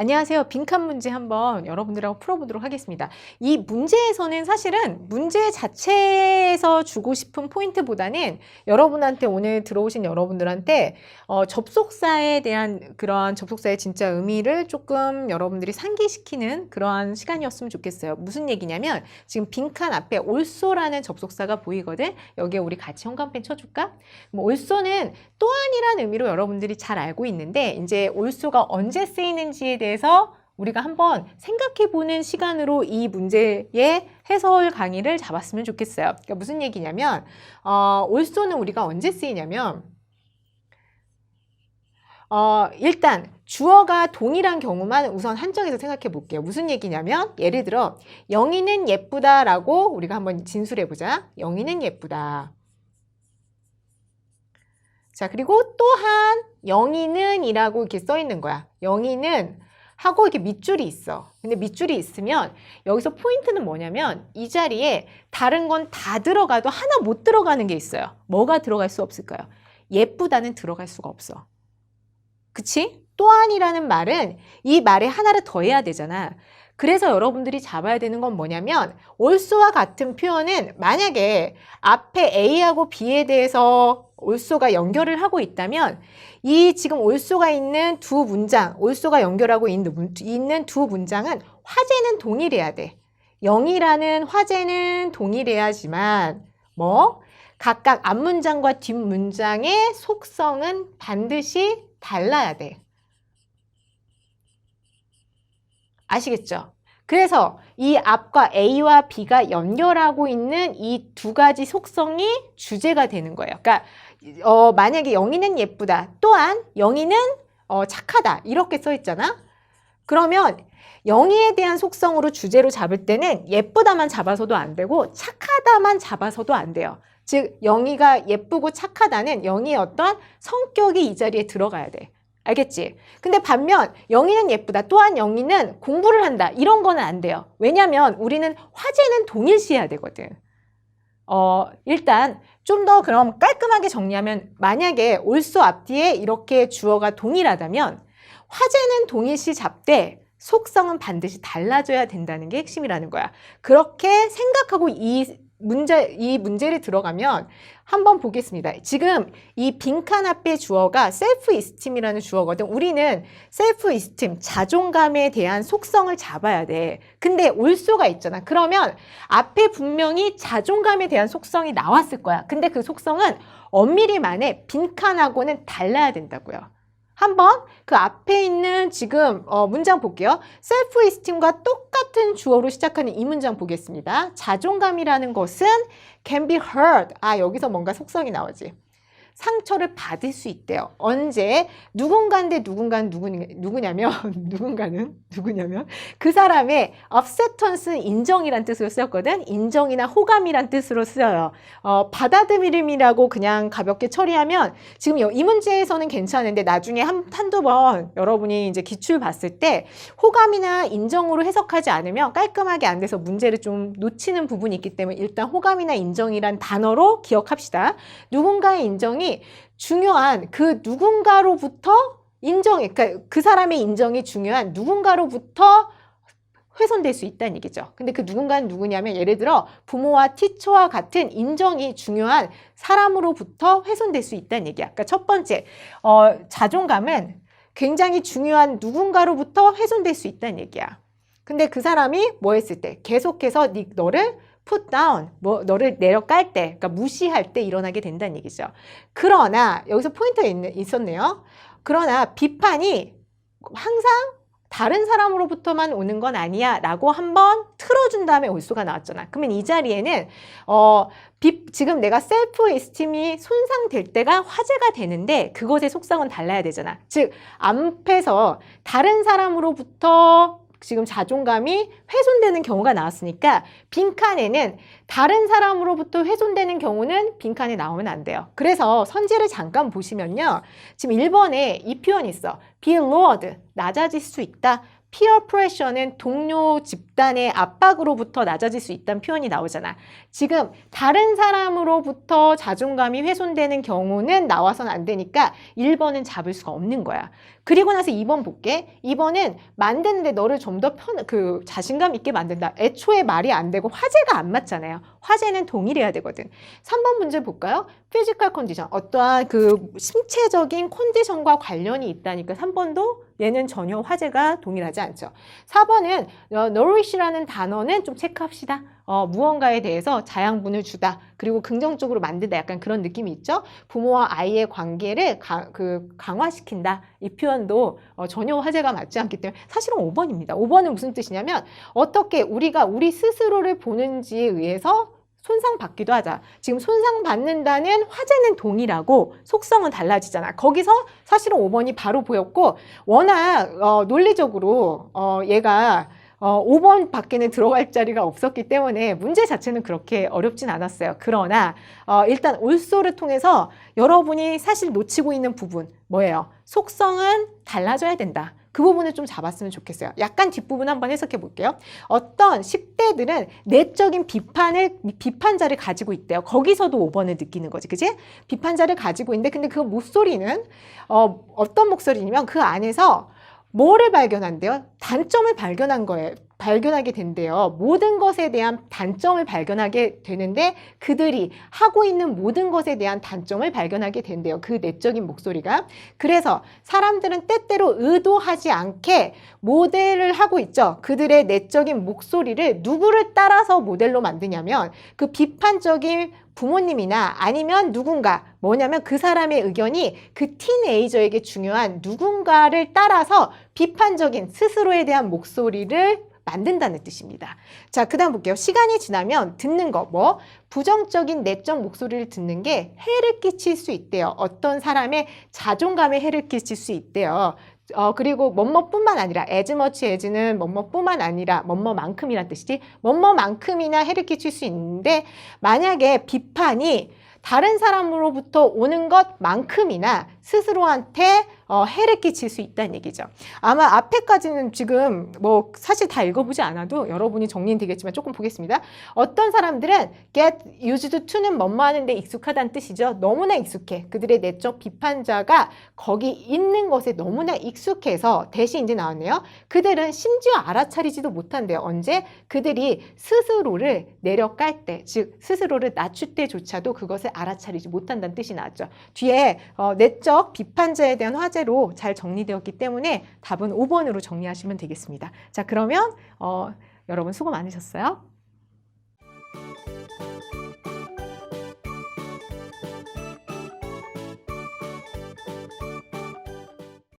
안녕하세요. 빈칸 문제 한번 여러분들하고 풀어보도록 하겠습니다. 이 문제에서는 사실은 문제 자체에서 주고 싶은 포인트보다는 여러분한테 오늘 들어오신 여러분들한테 어, 접속사에 대한 그러한 접속사의 진짜 의미를 조금 여러분들이 상기시키는 그러한 시간이었으면 좋겠어요. 무슨 얘기냐면 지금 빈칸 앞에 올소라는 접속사가 보이거든. 여기에 우리 같이 형광펜 쳐줄까? 뭐 올소는 또한이라는 의미로 여러분들이 잘 알고 있는데 이제 올소가 언제 쓰이는지에 대해 서 우리가 한번 생각해 보는 시간으로 이 문제의 해설 강의를 잡았으면 좋겠어요. 그러니까 무슨 얘기냐면 어, 올소는 우리가 언제 쓰이냐면 어, 일단 주어가 동일한 경우만 우선 한정해서 생각해 볼게요. 무슨 얘기냐면 예를 들어 영희는 예쁘다라고 우리가 한번 진술해 보자. 영희는 예쁘다. 자, 그리고 또한 영희는 이라고 이렇게 써 있는 거야. 영희는 하고 이렇게 밑줄이 있어. 근데 밑줄이 있으면 여기서 포인트는 뭐냐면 이 자리에 다른 건 다 들어가도 하나 못 들어가는 게 있어요. 뭐가 들어갈 수 없을까요? 예쁘다는 들어갈 수가 없어. 그치? 또한이라는 말은 이 말에 하나를 더해야 되잖아. 그래서 여러분들이 잡아야 되는 건 뭐냐면 올소와 같은 표현은 만약에 앞에 A하고 B에 대해서 올소가 연결을 하고 있다면 이 지금 올소가 있는 두 문장, 올소가 연결하고 있는, 두 문장은 화제는 동일해야 돼. 0이라는 화제는 동일해야지만 뭐 각각 앞문장과 뒷문장의 속성은 반드시 달라야 돼. 아시겠죠? 그래서 이 앞과 A와 B가 연결하고 있는 이 두 가지 속성이 주제가 되는 거예요. 그러니까 어, 만약에 영희는 예쁘다. 또한 영희는 어, 착하다. 이렇게 써 있잖아. 그러면 영희에 대한 속성으로 주제로 잡을 때는 예쁘다만 잡아서도 안 되고 착하다만 잡아서도 안 돼요. 즉 영희가 예쁘고 착하다는 영희의 어떤 성격이 이 자리에 들어가야 돼. 알겠지? 근데 반면 영희는 예쁘다. 또한 영희는 공부를 한다. 이런 거는 안 돼요. 왜냐면 우리는 화제는 동일시해야 되거든. 어, 일단 좀 더 그럼 깔끔하게 정리하면 만약에 올소 앞뒤에 이렇게 주어가 동일하다면 화제는 동일시 잡되 속성은 반드시 달라져야 된다는 게 핵심이라는 거야. 그렇게 생각하고 이 문제, 이 문제를 들어가면 한번 보겠습니다. 지금 이 빈칸 앞에 주어가 셀프 이스팀이라는 주어거든. 우리는 셀프 이스팀, 자존감에 대한 속성을 잡아야 돼. 근데 올소가 있잖아. 그러면 앞에 분명히 자존감에 대한 속성이 나왔을 거야. 근데 그 속성은 엄밀히 말해 빈칸하고는 달라야 된다고요. 한번 그 앞에 있는 지금 어, 문장 볼게요. 셀프 이스팀과 똑같은 주어로 시작하는 이 문장 보겠습니다. 자존감이라는 것은 can be hurt. 아, 여기서 뭔가 속성이 나오지. 상처를 받을 수 있대요. 언제? 누군가인데 누군가는 누구, 누구냐면, 누군가는 누구냐면, 그 사람의 acceptance는 인정이란 뜻으로 쓰였거든? 인정이나 호감이란 뜻으로 쓰여요. 어, 받아들임이라고 그냥 가볍게 처리하면, 지금 여- 이 문제에서는 괜찮은데, 나중에 한, 한두 번 여러분이 이제 기출 봤을 때, 호감이나 인정으로 해석하지 않으면 깔끔하게 안 돼서 문제를 좀 놓치는 부분이 있기 때문에, 일단 호감이나 인정이란 단어로 기억합시다. 누군가의 인정이 중요한 그 누군가로부터 인정이, 그러니까 그 사람의 인정이 중요한 누군가로부터 훼손될 수 있다는 얘기죠. 근데 그 누군가는 누구냐면 예를 들어 부모와 티처와 같은 인정이 중요한 사람으로부터 훼손될 수 있다는 얘기야. 그러니까 첫 번째, 어, 자존감은 굉장히 중요한 누군가로부터 훼손될 수 있다는 얘기야. 근데 그 사람이 뭐 했을 때 계속해서 니, 너를 put down, 뭐 너를 내려깔 때, 그러니까 무시할 때 일어나게 된다는 얘기죠. 그러나 여기서 포인트가 있, 있었네요. 그러나 비판이 항상 다른 사람으로부터만 오는 건 아니야 라고 한번 틀어준 다음에 올수가 나왔잖아. 그러면 이 자리에는 어, 비, 지금 내가 셀프 에스팀이 손상될 때가 화제가 되는데 그것의 속성은 달라야 되잖아. 즉 앞에서 다른 사람으로부터 지금 자존감이 훼손되는 경우가 나왔으니까 빈칸에는 다른 사람으로부터 훼손되는 경우는 빈칸에 나오면 안 돼요. 그래서 선지를 잠깐 보시면요. 지금 1번에 이 표현이 있어. be lowered, 낮아질 수 있다. peer pressure는 동료 집단의 압박으로부터 낮아질 수 있다는 표현이 나오잖아. 지금 다른 사람으로부터 자존감이 훼손되는 경우는 나와서는 안 되니까 1번은 잡을 수가 없는 거야. 그리고 나서 2번 볼게. 2번은 만드는데 너를 좀 더 편, 그 자신감 있게 만든다. 애초에 말이 안 되고 화제가 안 맞잖아요. 화제는 동일해야 되거든. 3번 문제 볼까요? 피지컬 컨디션. 어떠한 그 신체적인 컨디션과 관련이 있다니까 3번도 얘는 전혀 화제가 동일하지 않죠. 4번은 어, nourish라는 단어는 좀 체크합시다. 어, 무언가에 대해서 자양분을 주다. 그리고 긍정적으로 만든다. 약간 그런 느낌이 있죠. 부모와 아이의 관계를 가- 그 강화시킨다. 이 표현 도 어, 전혀 화제가 맞지 않기 때문에 사실은 5번입니다. 5번은 무슨 뜻이냐면 어떻게 우리가 우리 스스로를 보는지에 의해서 손상받기도 하자. 지금 손상받는다는 화제는 동일하고 속성은 달라지잖아. 거기서 사실은 5번이 바로 보였고 워낙 어, 논리적으로 어, 얘가 어, 5번 밖에는 들어갈 자리가 없었기 때문에 문제 자체는 그렇게 어렵진 않았어요. 그러나 어, 일단 올소를 통해서 여러분이 사실 놓치고 있는 부분 뭐예요? 속성은 달라져야 된다. 그 부분을 좀 잡았으면 좋겠어요. 약간 뒷부분 한번 해석해 볼게요. 어떤 10대들은 내적인 비판을, 비판자를 가지고 있대요. 거기서도 5번을 느끼는 거지. 그지? 비판자를 가지고 있는데, 근데 그 목소리는, 어, 어떤 목소리냐면 그 안에서 뭐를 발견한대요? 단점을 발견한 거예요. 발견하게 된대요. 모든 것에 대한 단점을 발견하게 되는데 그들이 하고 있는 모든 것에 대한 단점을 발견하게 된대요. 그 내적인 목소리가. 그래서 사람들은 때때로 의도하지 않게 모델을 하고 있죠. 그들의 내적인 목소리를 누구를 따라서 모델로 만드냐면 그 비판적인 부모님이나 아니면 누군가 뭐냐면 그 사람의 의견이 그 티네이저에게 중요한 누군가를 따라서 비판적인 스스로에 대한 목소리를 만든다는 뜻입니다. 자, 그 다음 볼게요. 시간이 지나면 듣는 거, 뭐, 부정적인 내적 목소리를 듣는 게 해를 끼칠 수 있대요. 어떤 사람의 자존감에 해를 끼칠 수 있대요. 어, 그리고 뭐뭐뿐만 아니라 as much as는 뭐뭐뿐만 아니라 뭐뭐만큼이란 뜻이지. 뭐뭐만큼이나 해를 끼칠 수 있는데 만약에 비판이 다른 사람으로부터 오는 것만큼이나 스스로한테 어, 해를 끼칠 수 있다는 얘기죠. 아마 앞에까지는 지금 뭐 사실 다 읽어보지 않아도 여러분이 정리는 되겠지만 조금 보겠습니다. 어떤 사람들은 get used to는 뭐뭐 하는데 익숙하다는 뜻이죠. 너무나 익숙해. 그들의 내적 비판자가 거기 있는 것에 너무나 익숙해서 대신 이제 나왔네요. 그들은 심지어 알아차리지도 못한대요. 언제? 그들이 스스로를 내려깔 때, 즉 스스로를 낮출 때조차도 그것을 알아차리지 못한다는 뜻이 나왔죠. 뒤에 어, 내적 비판자에 대한 화제로 잘 정리되었기 때문에 답은 5번으로 정리하시면 되겠습니다. 자, 그러면 어, 여러분 수고 많으셨어요.